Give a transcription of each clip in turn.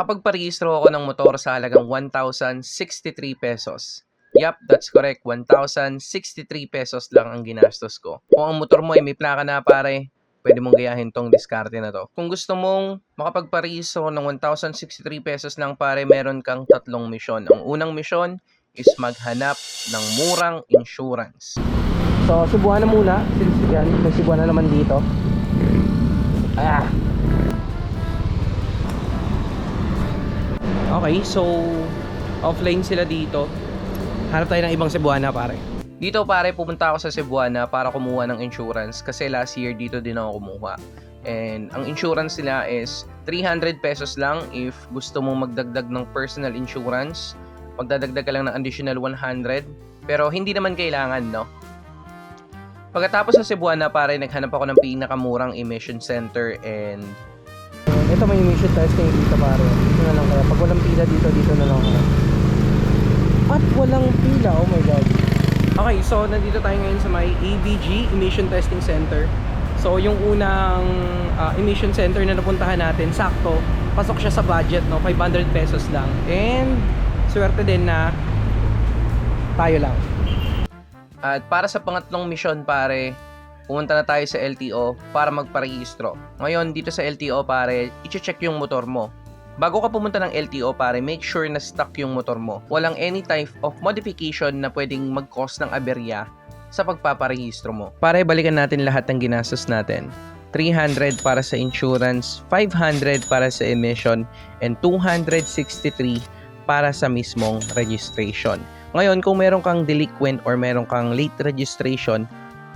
Nakapagparehistro ako ng motor sa halagang 1,063 pesos. Yup, that's correct. 1,063 pesos lang ang ginastos ko. Kung ang motor mo ay may plaka na pare, pwede mong gayahin tong diskarte na to. Kung gusto mong makapagparehistro ng 1,063 pesos lang pare, meron kang tatlong misyon. Ang unang misyon is maghanap ng murang insurance. So, subuhan na muna. Since yan, may subuhan na naman dito. Okay, so offline sila dito. Hanap tayo ng ibang Cebuana pare. Dito pare, pumunta ako sa Cebuana para kumuha ng insurance kasi last year dito din ako kumuha. And ang insurance nila is 300 pesos lang if gusto mong magdagdag ng personal insurance. Magdadagdag ka lang ng additional 100. Pero hindi naman kailangan, no? Pagkatapos sa Cebuana pare, naghanap ako ng pinakamurang emission center and ito may emission testing dito pare. Dito na lang kaya. Pag walang pila dito, dito na lang kaya. At walang pila, oh my god. Okay, so nandito tayo ngayon sa may ABG Emission Testing Center. So yung unang ah, emission center na napuntahan natin, sakto, pasok siya sa budget, no? 500 pesos lang. And swerte din na tayo lang. At para sa pangatlong mission pare, pumunta na tayo sa LTO para magparehistro. Ngayon dito sa LTO pare, i-check yung motor mo. Bago ka pumunta ng LTO pare, make sure na stock yung motor mo. Walang any type of modification na pwedeng mag-cause ng aberya sa pagpaparehistro mo. Pare, balikan natin lahat ng ginastos natin. 300 para sa insurance, 500 para sa emission, and 263 para sa mismong registration. Ngayon, kung meron kang delinquent or meron kang late registration,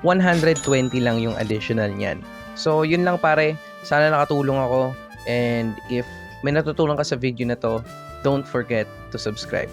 120 lang yung additional niyan. So, yun lang pare. Sana nakatulong ako. And if may natutunan ka sa video na to, don't forget to subscribe.